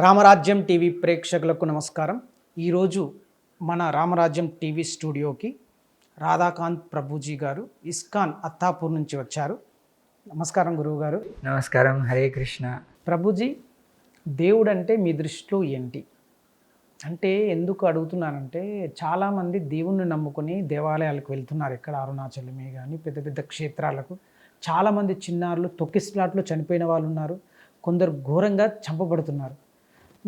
రామరాజ్యం TV ప్రేక్షకులకు నమస్కారం. ఈరోజు మన రామరాజ్యం టీవీ స్టూడియోకి రాధాకాంత్ ప్రభుజీ గారు ఇస్కాన్ అత్తాపూర్ నుంచి వచ్చారు. నమస్కారం గురువు గారు నమస్కారం. హరే కృష్ణ. ప్రభుజీ దేవుడు అంటే మీ దృష్టిలో ఏంటి? అంటే ఎందుకు అడుగుతున్నానంటే చాలామంది దేవుణ్ణి నమ్ముకొని దేవాలయాలకు వెళ్తున్నారు ఇక్కడ అరుణాచలమే కానీ పెద్ద పెద్ద క్షేత్రాలకు. చాలామంది చిన్నారులు తొక్కిస్లాట్లో చనిపోయిన వాళ్ళు ఉన్నారు కొందరు ఘోరంగా చంపబడుతున్నారు.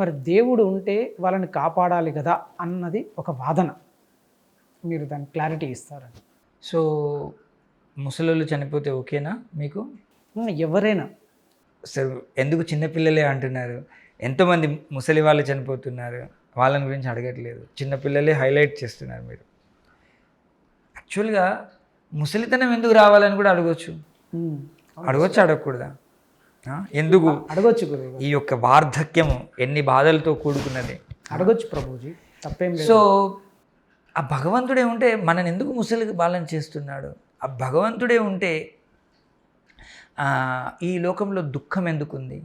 మరి దేవుడు ఉంటే వాళ్ళని కాపాడాలి కదా అన్నది ఒక వాదన. మీరు దాని క్లారిటీ ఇస్తారని సో ముసలోళ్ళు చనిపోతే ఓకేనా మీకు? ఎవరైనా. సార్ ఎందుకు చిన్నపిల్లలే అంటున్నారు? ఎంతోమంది ముసలి వాళ్ళు చనిపోతున్నారు వాళ్ళని గురించి అడగట్లేదు. చిన్నపిల్లలే హైలైట్ చేస్తున్నారు మీరు. యాక్చువల్గా ముసలితనం ఎందుకు రావాలని కూడా అడగొచ్చు. ఉమ్, అడగొచ్చు అడగకూడదా? ఎందుకు? అడగొచ్చు గురువు ఈ యొక్క వార్ధక్యము ఎన్ని బాధలతో కూడుకున్నది? అడగొచ్చు ప్రభుజీ తప్పేం సో ఆ భగవంతుడే ఉంటే మనని ఎందుకు ముసలి బాలన చేస్తున్నాడు? ఆ భగవంతుడే ఉంటే ఈ లోకంలో దుఃఖం ఎందుకుంది?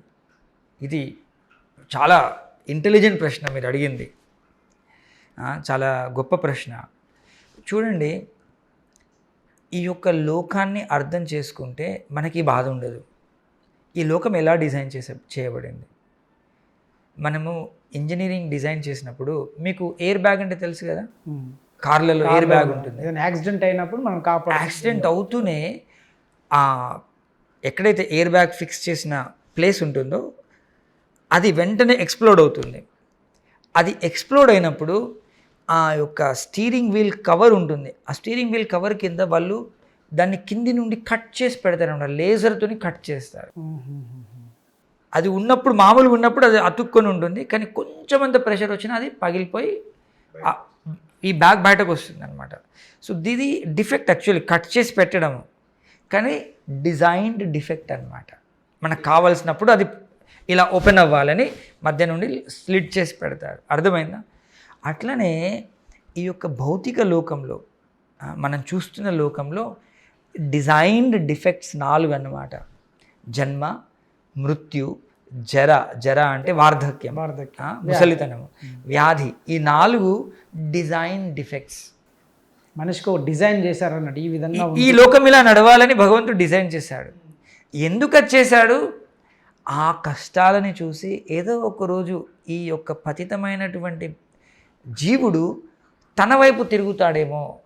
ఇది చాలా ఇంటెలిజెంట్ ప్రశ్న మీరు అడిగింది. చాలా గొప్ప ప్రశ్న. చూడండి ఈ యొక్క లోకాన్ని అర్థం చేసుకుంటే మనకి బాధ ఉండదు. ఈ లోకం ఎలా డిజైన్ చేసే చేయబడింది? మనము ఇంజనీరింగ్ డిజైన్ చేసినప్పుడు మీకు ఎయిర్ బ్యాగ్ అంటే తెలుసు కదా. కార్లలో ఎయిర్ బ్యాగ్ ఉంటుంది. యాక్సిడెంట్ అయినప్పుడు మనం కాపాడు యాక్సిడెంట్ అవుతూనే ఆ ఎక్కడైతే ఎయిర్ బ్యాగ్ ఫిక్స్ చేసిన ప్లేస్ ఉంటుందో అది వెంటనే ఎక్స్ప్లోడ్ అవుతుంది. అది ఎక్స్ప్లోడ్ అయినప్పుడు ఆ యొక్క స్టీరింగ్ వీల్ కవర్ ఉంటుంది. ఆ స్టీరింగ్ వీల్ కవర్ కింద వాళ్ళు దాన్ని కింది నుండి కట్ చేసి పెడతారనమాట లేజర్తోని కట్ చేస్తారు. అది ఉన్నప్పుడు మామూలుగా ఉన్నప్పుడు అది అతుక్కొని ఉంటుంది. కానీ కొంచెం అంత ప్రెషర్ వచ్చినా అది పగిలిపోయి ఈ బ్యాగ్ బయటకు వస్తుంది అనమాట. సో దీది డిఫెక్ట్ యాక్చువల్లీ కట్ చేసి పెట్టడం. కానీ డిజైన్డ్ డిఫెక్ట్ అన్నమాట మనకు కావాల్సినప్పుడు అది ఇలా ఓపెన్ అవ్వాలని మధ్య నుండి స్లిట్ చేసి పెడతారు. అర్థమైందా? అట్లనే ఈ యొక్క భౌతిక లోకంలో మనం చూస్తున్న లోకంలో డిజైన్డ్ డిఫెక్ట్స్ నాలుగు అన్నమాట. జన్మ మృత్యు జర జర అంటే వార్ధక్యం. వార్ధక్యం. ముసలితనము వ్యాధి. ఈ నాలుగు డిజైన్ డిఫెక్ట్స్. మనిషికి డిజైన్ చేశారన్నట్టు ఈ విధంగా. ఈ లోకం ఇలా నడవాలని భగవంతుడు డిజైన్ చేశాడు. ఎందుకు చేశాడు? ఆ కష్టాలని చూసి ఏదో ఒక రోజు ఈ యొక్క పతితమైనటువంటి జీవుడు తన వైపు తిరుగుతాడేమో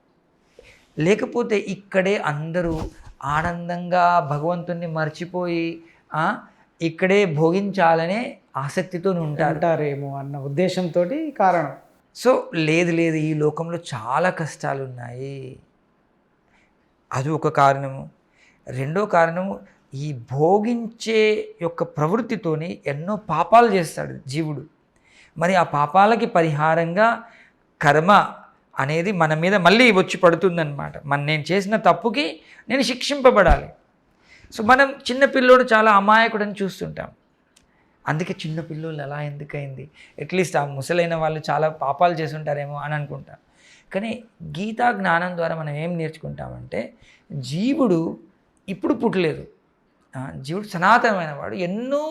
లేకపోతే ఇక్కడే అందరూ ఆనందంగా భగవంతుణ్ణి మర్చిపోయి ఇక్కడే భోగించాలనే ఆసక్తితో ఉంటారు. అంటారేమో అన్న ఉద్దేశంతో కారణం. సో లేదు లేదు ఈ లోకంలో చాలా కష్టాలు ఉన్నాయి అది ఒక కారణము. రెండో కారణము ఈ భోగించే యొక్క ప్రవృత్తితోని ఎన్నో పాపాలు చేస్తాడు జీవుడు. మరి ఆ పాపాలకి పరిహారంగా కర్మ అనేది మన మీద మళ్ళీ వచ్చి పడుతుందన్నమాట. మన నేను చేసిన తప్పుకి నేను శిక్షింపబడాలి. సో మనం చిన్న పిల్లోడు చాలా అమాయకుడని చూస్తుంటాం. అందుకే చిన్న పిల్లోళ్ళు అలా ఎందుకైంది? అట్లీస్ట్ ఆ ముసలైన వాళ్ళు చాలా పాపాలు చేసుంటారేమో అని అనుకుంటాం. కానీ గీతా జ్ఞానం ద్వారా మనం ఏం నేర్చుకుంటామంటే జీవుడు ఇప్పుడు పుట్టలేదు. జీవుడు సనాతనమైన వాడు ఎన్నో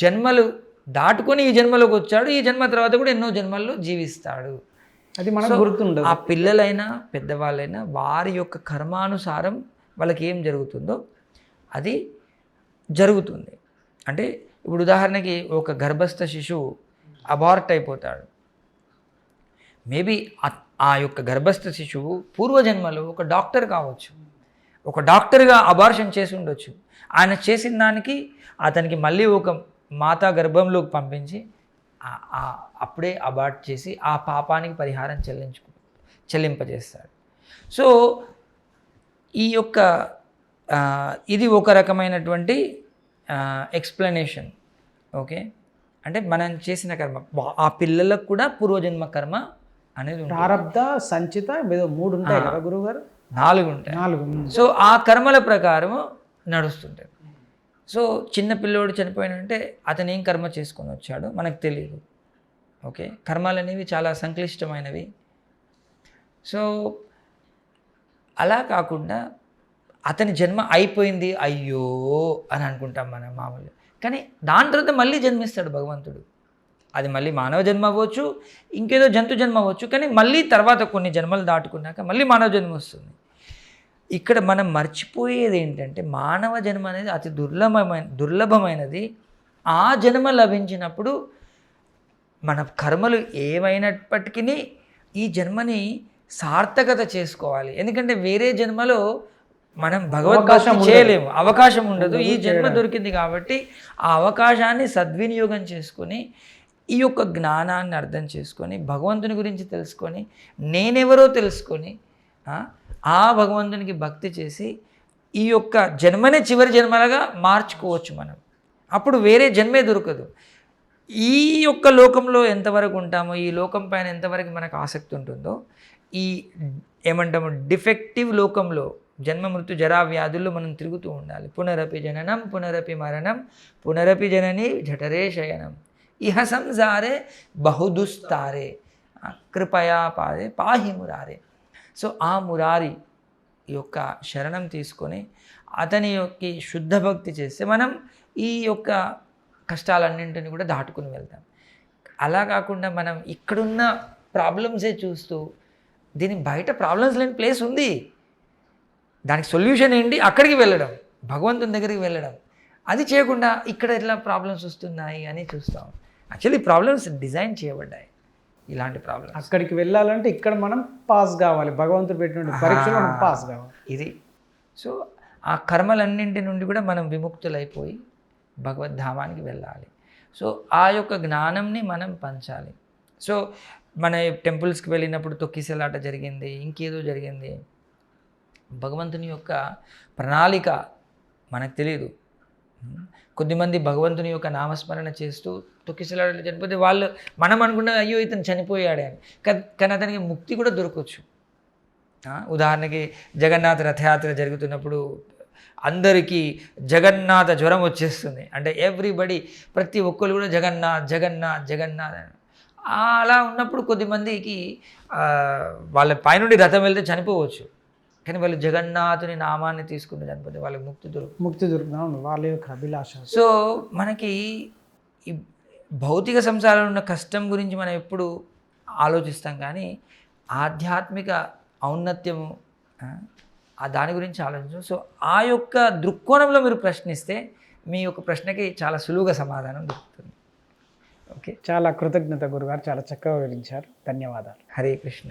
జన్మలు దాటుకొని ఈ జన్మలోకి వచ్చాడు. ఈ జన్మ తర్వాత కూడా ఎన్నో జన్మల్లో జీవిస్తాడు. అది మనకు గుర్తుండదు. ఆ పిల్లలైనా పెద్దవాళ్ళైనా వారి యొక్క కర్మానుసారం వాళ్ళకి ఏం జరుగుతుందో అది జరుగుతుంది. అంటే ఇప్పుడు ఉదాహరణకి ఒక గర్భస్థ శిశువు అబార్ట్ అయిపోతాడు. మేబీ ఆ యొక్క గర్భస్థ శిశువు పూర్వజన్మలో ఒక డాక్టర్ కావచ్చు. ఒక డాక్టర్గా అబార్షన్ చేసి ఉండొచ్చు. ఆయన చేసిన దానికి అతనికి మళ్ళీ ఒక మాతా గర్భంలోకి పంపించి అప్పుడే అబార్ట్ చేసి ఆ పాపానికి పరిహారం చెల్లించు చెల్లింపజేస్తాడు. సో ఈ యొక్క ఇది ఒక రకమైనటువంటి ఎక్స్ప్లెనేషన్ ఓకే? అంటే మనం చేసిన కర్మ ఆ పిల్లలకు కూడా పూర్వజన్మ కర్మ అనేది ఉంటుంది. ప్రారబ్ధ సంచిత ఏదో మూడు ఉంటాయి కదా గురువు గారు నాలుగు ఉంటాయి. నాలుగు. సో ఆ కర్మల ప్రకారము నడుస్తుంటుంది. సో చిన్న పిల్లోడు చనిపోయినంటే అతను ఏం కర్మ చేసుకొని వచ్చాడో మనకు తెలియదు ఓకే? కర్మలు అనేవి చాలా సంక్లిష్టమైనవి. సో అలా కాకుండా అతని జన్మ అయిపోయింది అయ్యో అని అనుకుంటాం మనం మామూలుగా. కానీ దాని తర్వాత మళ్ళీ జన్మిస్తాడు భగవంతుడు. అది మళ్ళీ మానవ జన్మ అవ్వచ్చు ఇంకేదో జంతు జన్మ అవ్వచ్చు కానీ మళ్ళీ తర్వాత కొన్ని జన్మలు దాటుకున్నాక మళ్ళీ మానవ జన్మ వస్తుంది. ఇక్కడ మనం మర్చిపోయేది ఏంటంటే మానవ జన్మ అనేది అతి దుర్లభమైన దుర్లభమైనది. ఆ జన్మ లభించినప్పుడు మన కర్మలు ఏమైనప్పటికీ ఈ జన్మని సార్థకత చేసుకోవాలి. ఎందుకంటే వేరే జన్మలో మనం ఉండదు. చేయలేము. అవకాశం ఉండదు. ఈ జన్మ. దొరికింది కాబట్టి ఆ అవకాశాన్ని సద్వినియోగం చేసుకొని ఈ యొక్క జ్ఞానాన్ని అర్థం చేసుకొని భగవంతుని గురించి తెలుసుకొని నేనెవరో తెలుసుకొని ఆ, భగవంతునికి భక్తి చేసి ఈ యొక్క జన్మనే చివరి జన్మలుగా మార్చుకోవచ్చు మనం. అప్పుడు వేరే జన్మే దొరకదు. ఈ యొక్క లోకంలో ఎంతవరకు ఉంటామో ఈ లోకం పైన ఎంతవరకు మనకు ఆసక్తి ఉంటుందో ఈ ఏమంటాము డిఫెక్టివ్ లోకంలో జన్మ మృత్యు జరా వ్యాధుల్లో మనం తిరుగుతూ ఉండాలి. పునరపి జననం పునరపి మరణం పునరపి జనని జఠరే శయనం. ఇహ సంసారే బహుదుస్తారే. కృపయా పారే పాహిమురారే. సో ఆ మురారి యొక్క శరణం తీసుకొని అతని యొక్క శుద్ధ భక్తి చేస్తే మనం ఈ యొక్క కష్టాలన్నింటిని కూడా దాటుకుని వెళ్తాం. అలా కాకుండా మనం ఇక్కడున్న ప్రాబ్లమ్సే చూస్తూ దీని బయట ప్రాబ్లమ్స్ లేని ప్లేస్ ఉంది. దానికి సొల్యూషన్ ఏంటి? అక్కడికి వెళ్ళడం భగవంతుని దగ్గరికి వెళ్ళడం. అది చేయకుండా ఇక్కడ ఎట్లా ప్రాబ్లమ్స్ వస్తున్నాయి అని చూస్తాం. యాక్చువల్లీ ప్రాబ్లమ్స్ డిజైన్ చేయబడ్డాయి. ఇలాంటి ప్రాబ్లమ్స్ అక్కడికి వెళ్ళాలంటే ఇక్కడ మనం పాస్ కావాలి. భగవంతుడు పెట్టిన పరీక్షలో మనం పాస్ కావాలి. ఇది. సో ఆ కర్మలన్నింటి నుండి కూడా మనం విముక్తులైపోయి భగవద్ధామానికి వెళ్ళాలి. సో ఆ యొక్క జ్ఞానంని మనం పంచాలి. సో మన టెంపుల్స్కి వెళ్ళినప్పుడు తొక్కిసలాట జరిగింది ఇంకేదో జరిగింది. భగవంతుని యొక్క ప్రణాళిక మనకు తెలియదు కొద్దిమంది భగవంతుని యొక్క నామస్మరణ చేస్తూ తొక్కిసలాడలు చనిపోతే వాళ్ళు మనం అనుకున్న అయ్యో ఇతను చనిపోయాడే అని. కానీ అతనికి ముక్తి కూడా దొరకవచ్చు ఉదాహరణకి జగన్నాథ రథయాత్ర జరుగుతున్నప్పుడు అందరికీ జగన్నాథ జ్వరం వచ్చేస్తుంది. అంటే ఎవ్రీబడి ప్రతి ఒక్కరు కూడా జగన్నాథ్ జగన్నాథ్ జగన్నాథ్ అని. అలా ఉన్నప్పుడు కొద్దిమందికి వాళ్ళ పైనుండి రథం వెళ్తే చనిపోవచ్చు. కానీ వాళ్ళు జగన్నాథుని నామాన్ని తీసుకుని చనిపోతే వాళ్ళకి ముక్తి దొరుకుతుంది ముక్తి దొరుకుతాం వాళ్ళ యొక్క అభిలాష. సో మనకి ఈ భౌతిక సంసారంలో ఉన్న కష్టం గురించి మనం ఎప్పుడు ఆలోచిస్తాం కానీ ఆధ్యాత్మిక ఔన్నత్యము దాని గురించి ఆలోచించం సో ఆ యొక్క దృక్కోణంలో మీరు ప్రశ్నిస్తే మీ యొక్క ప్రశ్నకి చాలా సులువుగా సమాధానం దొరుకుతుంది. ఓకే? చాలా కృతజ్ఞత గురుగారు చాలా చక్కగా వివరించారు. ధన్యవాదాలు. హరే కృష్ణ.